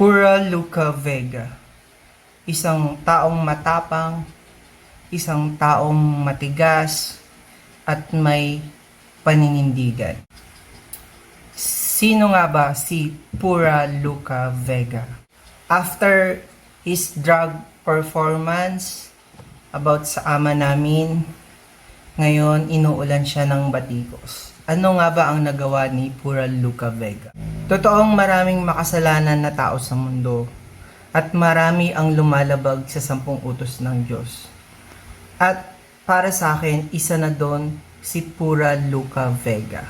Pura Luca Vega. Isang taong matapang, isang taong matigas, at may paninindigan. Sino nga ba si Pura Luca Vega? After his drug performance about sa ama namin, ngayon inuulan siya ng batikos. Ano nga ba ang nagawa ni Pura Luca Vega? Totoong maraming makasalanan na tao sa mundo at marami ang lumalabag sa sampung utos ng Diyos. At para sa akin, isa na doon si Pura Luca Vega.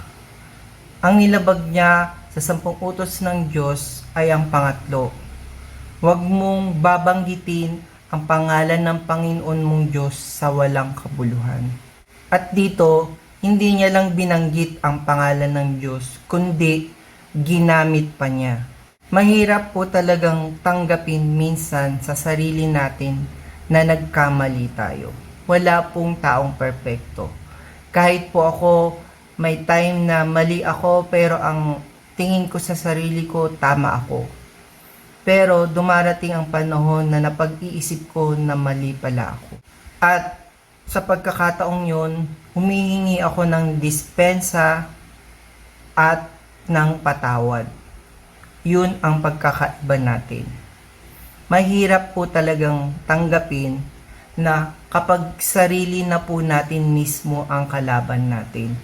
Ang nilabag niya sa sampung utos ng Diyos ay ang pangatlo. Huwag mong babanggitin ang pangalan ng Panginoon mong Diyos sa walang kabuluhan. At dito, hindi niya lang binanggit ang pangalan ng Diyos, kundi ginamit pa niya. Mahirap po talagang tanggapin minsan sa sarili natin na nagkamali tayo. Wala pong taong perpekto. Kahit po ako may time na mali ako pero ang tingin ko sa sarili ko tama ako. Pero dumarating ang panahon na napag-iisip ko na mali pala ako. At sa pagkakataong yon, humihingi ako ng dispensa at ng patawad. Yun ang pagkakaiba natin. Mahirap po talagang tanggapin na kapag sarili na po natin mismo ang kalaban natin.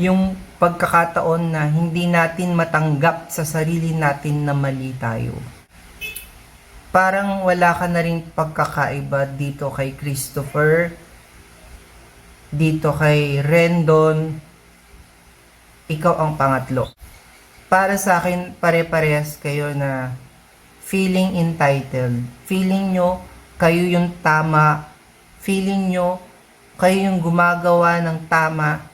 Yung pagkakataon na hindi natin matanggap sa sarili natin na mali tayo. Parang wala ka na rin pagkakaiba dito kay Christopher, dito kay Rendon, ikaw ang pangatlo. Para sa akin, pare-parehas kayo na feeling entitled. Feeling nyo, kayo yung tama. Feeling nyo, kayo yung gumagawa ng tama.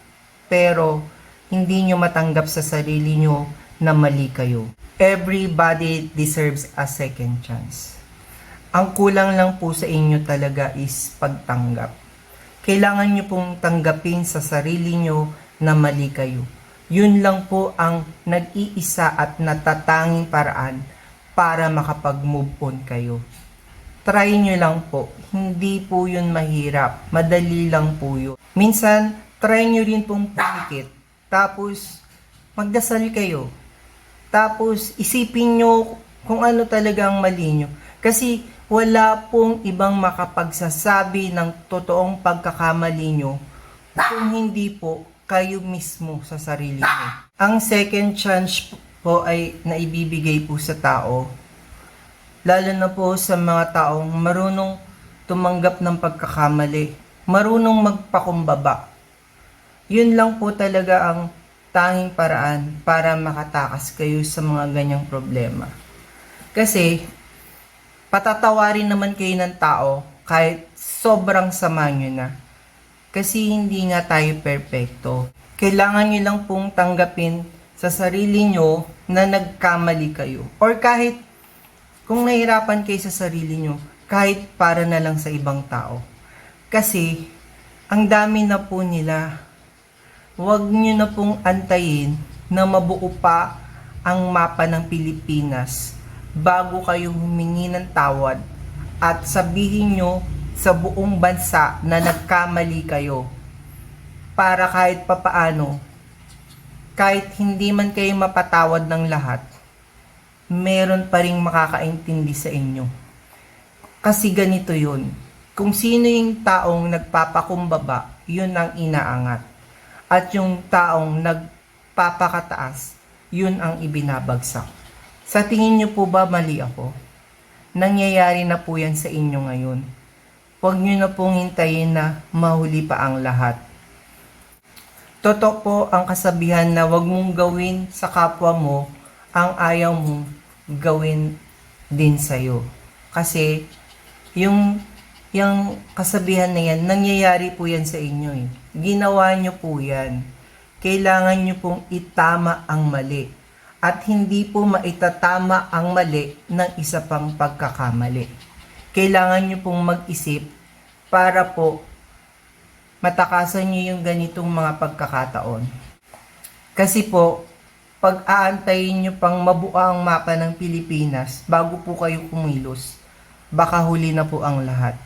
Pero, hindi nyo matanggap sa sarili nyo na mali kayo. Everybody deserves a second chance. Ang kulang lang po sa inyo talaga is pagtanggap kailangan nyo pong tanggapin sa sarili nyo na mali kayo. Yun lang po ang nag-iisa at natatanging paraan para makapag-move on kayo. Try nyo lang po. Hindi po yun mahirap. Madali lang po yun. Minsan, try nyo rin pong pumikit. Tapos, magdasal kayo. Tapos, isipin nyo kung ano talaga ang mali nyo. Kasi, wala pong ibang makapagsasabi ng totoong pagkakamali nyo kung hindi po kayo mismo sa sarili nyo. Ang second chance po ay naibibigay po sa tao. Lalo na po sa mga taong marunong tumanggap ng pagkakamali, marunong magpakumbaba. Yun lang po talaga ang tanging paraan para makatakas kayo sa mga ganyang problema. Kasi patatawarin naman kayo ng tao kahit sobrang sama nyo na. Kasi hindi nga tayo perpekto. Kailangan nyo lang pong tanggapin sa sarili nyo na nagkamali kayo. Or kahit kung nahirapan kayo sa sarili nyo, kahit para na lang sa ibang tao. Kasi, ang dami na po nila. Huwag nyo na pong antayin na mabuo pa ang mapa ng Pilipinas bago kayo humingi ng tawad at sabihin nyo sa buong bansa na nagkamali kayo. Para kahit papaano kahit hindi man kayo mapatawad ng lahat meron pa ring makakaintindi sa inyo. Kasi ganito yun. Kung sino yung taong nagpapakumbaba yun ang inaangat. At yung taong nagpapakataas yun ang ibinabagsak. Sa tingin niyo po ba mali ako? Nangyayari na po yan sa inyo ngayon. Huwag niyo na pong hintayin na mahuli pa ang lahat. Totoo po ang kasabihan na huwag mong gawin sa kapwa mo ang ayaw mong gawin din sa'yo. Kasi yung, yung kasabihan na yan, nangyayari po yan sa inyo eh. Ginawa niyo po yan. Kailangan niyo pong itama ang mali at hindi po maitatama ang mali ng isa pang pagkakamali. Kailangan nyo pong mag-isip para po matakasan nyo yung ganitong mga pagkakataon. Kasi po, pag-aantayin nyo pang mabuo ang mapa ng Pilipinas bago po kayo kumilos, baka huli na po ang lahat.